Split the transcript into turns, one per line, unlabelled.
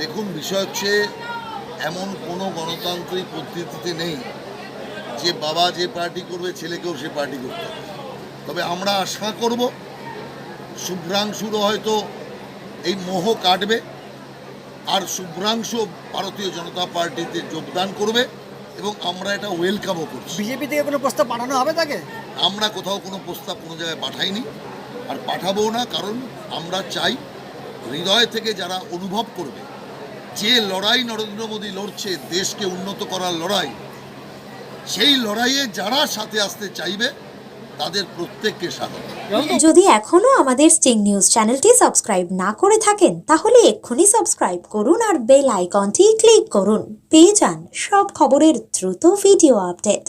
দেখুন বিষয় হচ্ছে এমন কোনো গণতান্ত্রিক পদ্ধতিতে নেই যে বাবা যে পার্টি করবে ছেলেকেও সে পার্টি করতে তবে আমরা আশা করব শুভ্রাংশুরও হয়তো এই মোহ কাটবে আর শুভ্রাংশু ভারতীয় জনতা পার্টিতে যোগদান করবে এবং আমরা এটা ওয়েলকামও করছি।
বিজেপি থেকে কোনো প্রস্তাব পাঠানো হবে তাকে?
আমরা কোথাও কোনো প্রস্তাব কোনো জায়গায় পাঠাইনি আর পাঠাবো না কারণ আমরা চাই হৃদয় থেকে যারা অনুভব করবে যে লড়াই নরেন্দ্র মোদী লড়ছে, দেশকে উন্নত করার লড়াই, সেই লড়াইয়ে যারা সাথে আসতে চাইবে, তাদের প্রত্যেককে স্বাগত।
যদি এখনও আমাদের স্টিং নিউজ চ্যানেলটি সাবস্ক্রাইব না করে থাকেন, তাহলে এক্ষুনি সাবস্ক্রাইব করুন আর বেল আইকনটি ক্লিক করুন। পেয়ে যান সব খবরের দ্রুত ভিডিও আপডেট